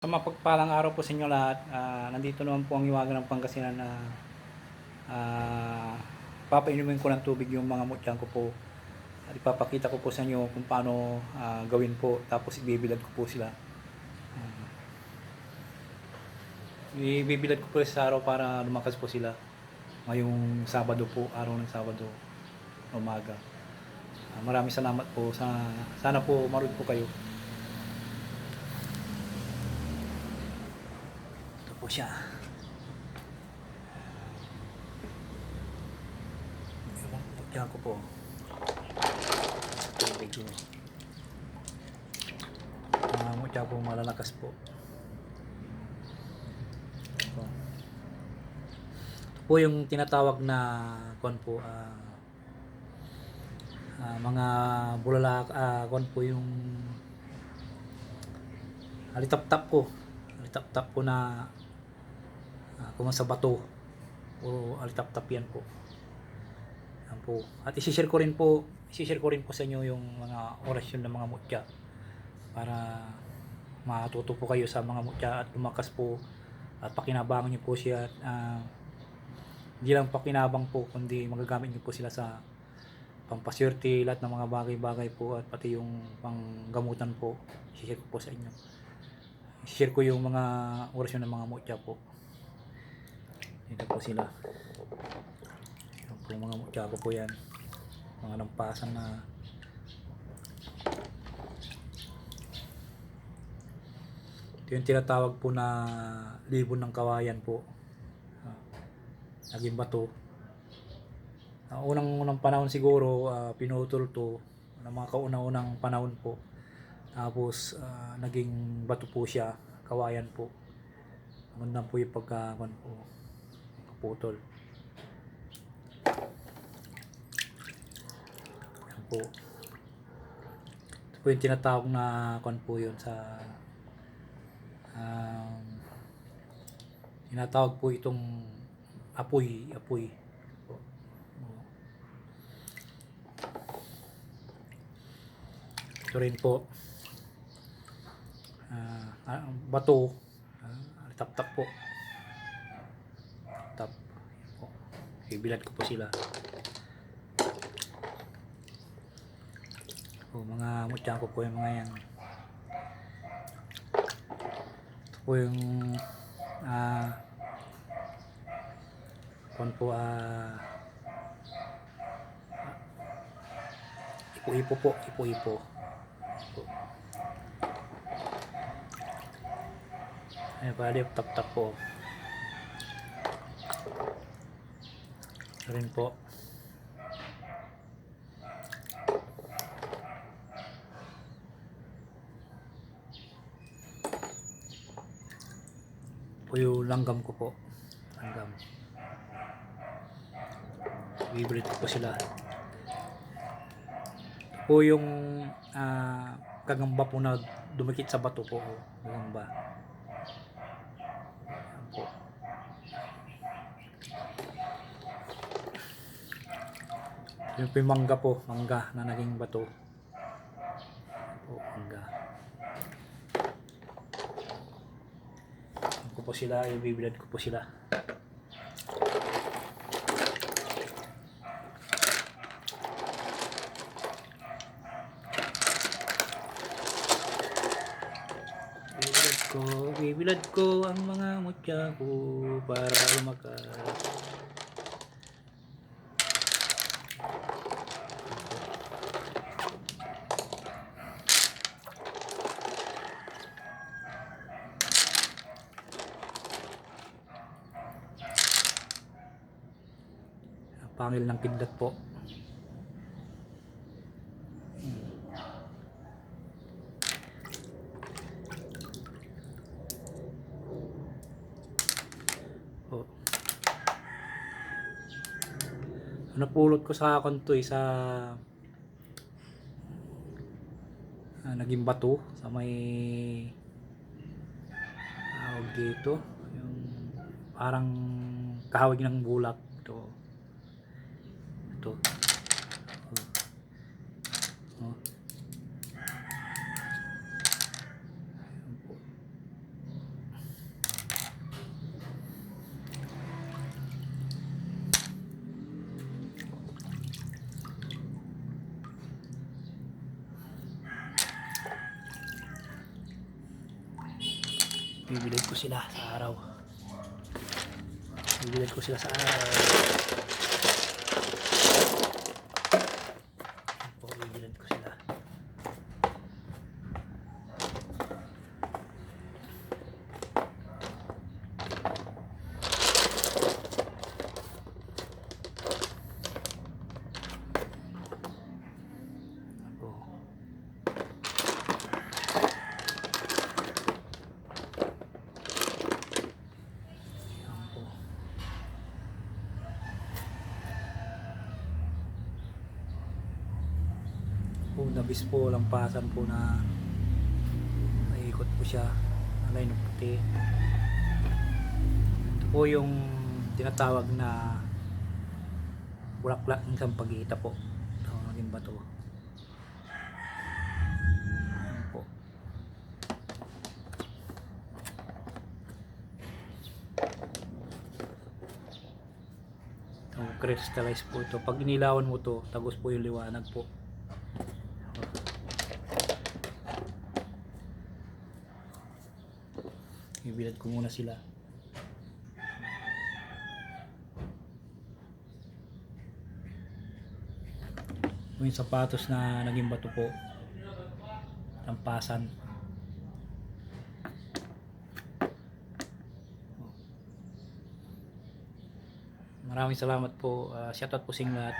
Sa mapagpalang araw po sa inyo lahat, ah, nandito naman po ang iwagan ng Pangasinan na ah, papainumin ko ng tubig yung mga mutyan ko po. At ipapakita ko po sa inyo kung paano ah, gawin po. Tapos ibibilad ko po sila. Ah, ibibilad ko po sa araw para lumakas po sila. Ngayong Sabado po, araw ng Sabado, umaga. Ah, maraming salamat po. Sa, sana po marunong po kayo. Ito po siya. Lagyan ko po. Tubig yun. Mga po malalakas po. Ito. Ito po yung tinatawag na kon po ah, ah, mga bulala ah, kon po yung alitap-tap po alitap-tap po na uh, kung sa bato o alitap-tap yan po. Yan po. At isishare ko rin po isishare ko rin po sa inyo yung mga orasyon ng mga mutya para matuto po kayo sa mga mutya at lumakas po at pakinabangan niyo po siya at ah, hindi lang pakinabang po kundi magagamit niyo po sila sa pampaswerte lahat ng mga bagay-bagay po at pati yung panggamutan po isishare ko po sa inyo. Share ko yung mga orasyon ng mga mutya po. Dito po sila. Ito po mga mutya ko po yan. Mga lampasan na ito yung tinatawag po na libon ng kawayan po. Ah, Naging bato. Ang unang unang panahon siguro ah, pinutol to ng mga kauna-unang panahon po. Tapos ah, naging bato po siya, kawayan po. Maganda po yung pagka kwan po, kaputol. Yan po. Ito po yung tinatawag na kwan po yun sa um, tinatawag po itong apoy, apoy. Po. Ito rin po ah, bato ah, tap-tap po tap po. Ibilad ko po sila po mga mutyan ko po yung mga yan ito po yung ah kon po ah ipo-ipo po ipo-ipo po. Ayan, bali, tap-tap po. Rin po. po yung langgam ko po. Langgam. Favorite ko po sila. Ito po yung ah, kagamba po na dumikit sa bato po. oh. Gagamba. Yan po. Yung po yung mangga po, mangga na naging bato. Po, mangga. Ko po sila, ibibilad ko po sila. Bibilad ko, bibilad ko ang mga mutya ko para lumakas. Pangil ng kidlat po. Oh. Napulot ko sa kanto eh, sa ah, naging bato sa may tawag dito yung parang kahawig ng bulak ito Bibilad ko sila sa araw. Bibilad ko sila sa araw. Yan po, bibilad ko sila. Yan po. Yan po. Po nabis po lampasan po na naikot po siya. Alay ng puti. Ito po yung tinatawag na bulaklak ng isang pag-iita po. Ito naging bato. Ayan po. Ito crystallize po ito. Pag inilawan mo to tagos po yung liwanag po Ibilad ko muna sila. Ito yung sapatos na naging bato po. Lampasan. Maraming salamat po. Uh, shoutout po sa lahat.